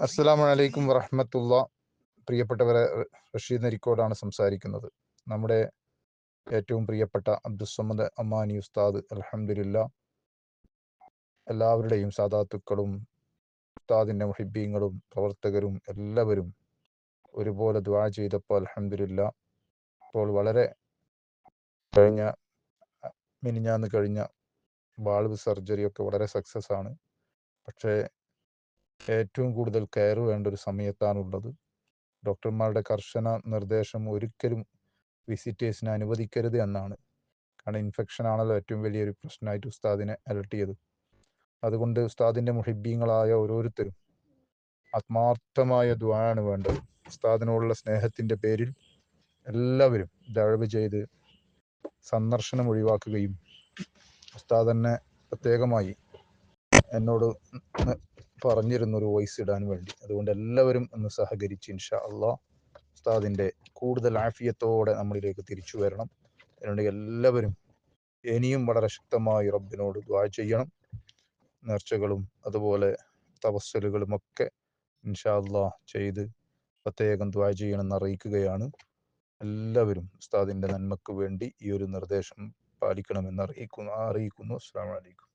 അലൈക്കും വറഹമത്തുള്ള പ്രിയപ്പെട്ടവരെ റഷീദ് നരിക്കോടാണ് സംസാരിക്കുന്നത്. നമ്മുടെ ഏറ്റവും പ്രിയപ്പെട്ട അബ്ദുസമ്മദ് അമ്മാനി ഉസ്താദ് അലഹമില്ല എല്ലാവരുടെയും സാധാത്തുക്കളും ഉസ്താദിന്റെ മുഹിബീങ്ങളും പ്രവർത്തകരും എല്ലാവരും ഒരുപോലെ ദ്വാ ചെയ്തപ്പോൾ അലഹമില്ല ഇപ്പോൾ വളരെ കഴിഞ്ഞ മിനിഞ്ഞാന്ന് കഴിഞ്ഞ വാൾവ് സർജറിയൊക്കെ വളരെ സക്സസ് ആണ് പക്ഷേ ഏറ്റവും കൂടുതൽ കെയർ വേണ്ട ഒരു സമയത്താണുള്ളത്. ഡോക്ടർമാരുടെ കർശന നിർദ്ദേശം ഒരിക്കലും വിസിറ്റേഴ്സിനെ അനുവദിക്കരുത് എന്നാണ്. കാരണം ഇൻഫെക്ഷൻ ആണല്ലോ ഏറ്റവും വലിയൊരു പ്രശ്നമായിട്ട് ഉസ്താദിനെ അലർട്ട് ചെയ്തു അതുകൊണ്ട് ഉസ്താദിന്റെ മുഹിബീങ്ങളായ ഓരോരുത്തരും ആത്മാർത്ഥമായ ദ്വാരാണ് വേണ്ടത്. ഉസ്താദിനോടുള്ള സ്നേഹത്തിന്റെ പേരിൽ എല്ലാവരും ദഴവ് ചെയ്ത് സന്ദർശനം ഒഴിവാക്കുകയും ഉസ്താദ് തന്നെ പ്രത്യേകമായി എന്നോട് പറഞ്ഞിരുന്നു ഒരു വോയിസ് ഇടാൻ വേണ്ടി. അതുകൊണ്ട് എല്ലാവരും ഒന്ന് സഹകരിച്ച് ഇൻഷാ അള്ളാ ഉസ്താദിന്റെ കൂടുതൽ ആഫിയത്തോടെ നമ്മളിലേക്ക് തിരിച്ചു വരണം. അതിനുണ്ടെങ്കിൽ എല്ലാവരും ഇനിയും വളരെ ശക്തമായി റബ്ബിനോട് ദ്വാ ചെയ്യണം. നേർച്ചകളും അതുപോലെ തപസ്സലുകളും ഒക്കെ ഇൻഷാ അള്ളാ ചെയ്ത് പ്രത്യേകം ദ്വാ ചെയ്യണമെന്ന് അറിയിക്കുകയാണ്. എല്ലാവരും ഉസ്താദിന്റെ നന്മക്ക് വേണ്ടി ഈ ഒരു നിർദ്ദേശം പാലിക്കണമെന്ന് അറിയിക്കുന്നു അറിയിക്കുന്നു. അസ്സാം വലൈക്കും